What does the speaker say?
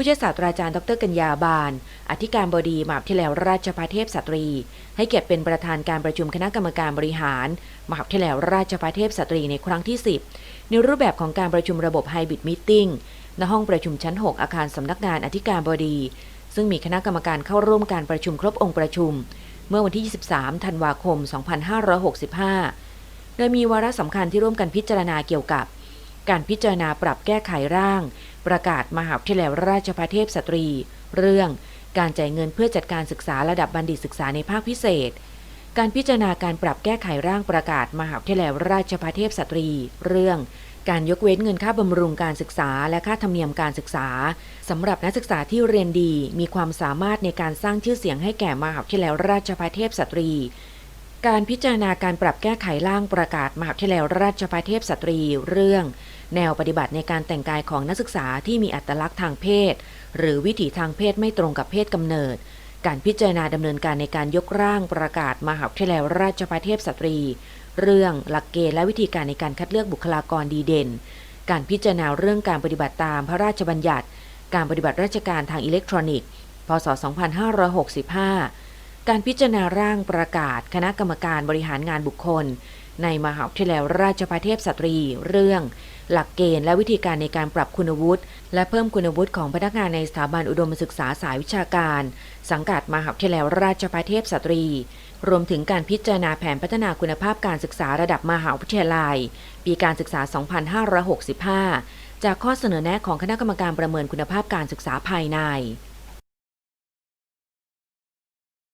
ผู้ช่วยศาสตราจารย์ดรกัญญาบานอธิการบดีมหาวิทยาลัยราชภัฏเทพสตรี ให้เกียรติเป็นประธานการประชุมคณะกรรมการบริหาร มหาวิทยาลัยราชภัฏเทพสตรีในครั้งที่ 10 ในรูปแบบของการประชุมระบบไฮบริดมิทติ้งณห้องประชุมชั้น 6 อาคารสำนักงานอธิการบดี ซึ่งมีคณะกรรมการเข้าร่วมการประชุมครบองค์ประชุม เมื่อวันที่ 23 ธันวาคม 2565 โดยมีวาระสำคัญที่ร่วมกันพิจารณาเกี่ยวกับ การพิจารณาปรับแก้ไขร่าง ประกาศมหาวิทยาลัยราชภัฏเทพสตรี เรื่องการจ่ายเงินเพื่อจัดการศึกษาระดับบัณฑิตศึกษาในภาคพิเศษ การพิจารณาการปรับแก้ไขร่างประกาศมหาวิทยาลัยราชภัฏเทพสตรี เรื่องการยกเว้นเงินค่าบำรุงการศึกษาและค่าธรรมเนียมการศึกษาสำหรับนักศึกษาที่เรียนดีมีความสามารถในการสร้างชื่อเสียงให้แก่มหาวิทยาลัยราชภัฏเทพสตรี การพิจารณาการปรับแก้ไขร่างประกาศมหาวิทยาลัยราชภัฏเทพสตรีเรื่อง แนวปฏิบัติในการแต่งกายของนักศึกษาที่มีอัตลักษณ์ทางเพศ หรือวิถีทางเพศไม่ตรงกับเพศกำเนิด การพิจารณาดำเนินการในการยกร่างประกาศมหาวิทยาลัยราชภัฏเทพสตรี เรื่องหลักเกณฑ์และวิธีการในการคัดเลือกบุคลากรดีเด่น การพิจารณาเรื่องการปฏิบัติตามพระราชบัญญัติ การปฏิบัติราชการทางอิเล็กทรอนิกส์ พศ 2565 การพิจารณาร่างประกาศ คณะกรรมการบริหารงานบุคคล ในมหาวิทยาลัยราชภัฏเทพสตรี เรื่อง หลักเกณฑ์และวิธีการในการปรับคุณวุฒิ และเพิ่มคุณวุฒิของพนักงานในสถาบันอุดมศึกษาสายวิชาการ สังกัดมหาวิทยาลัยราชภัฏเทพสตรี รวมถึงการพิจารณาแผนพัฒนาคุณภาพการศึกษาระดับมหาวิทยาลัย ปีการศึกษา 2565 จากข้อเสนอแนะของคณะกรรมการประเมินคุณภาพการศึกษาภายใน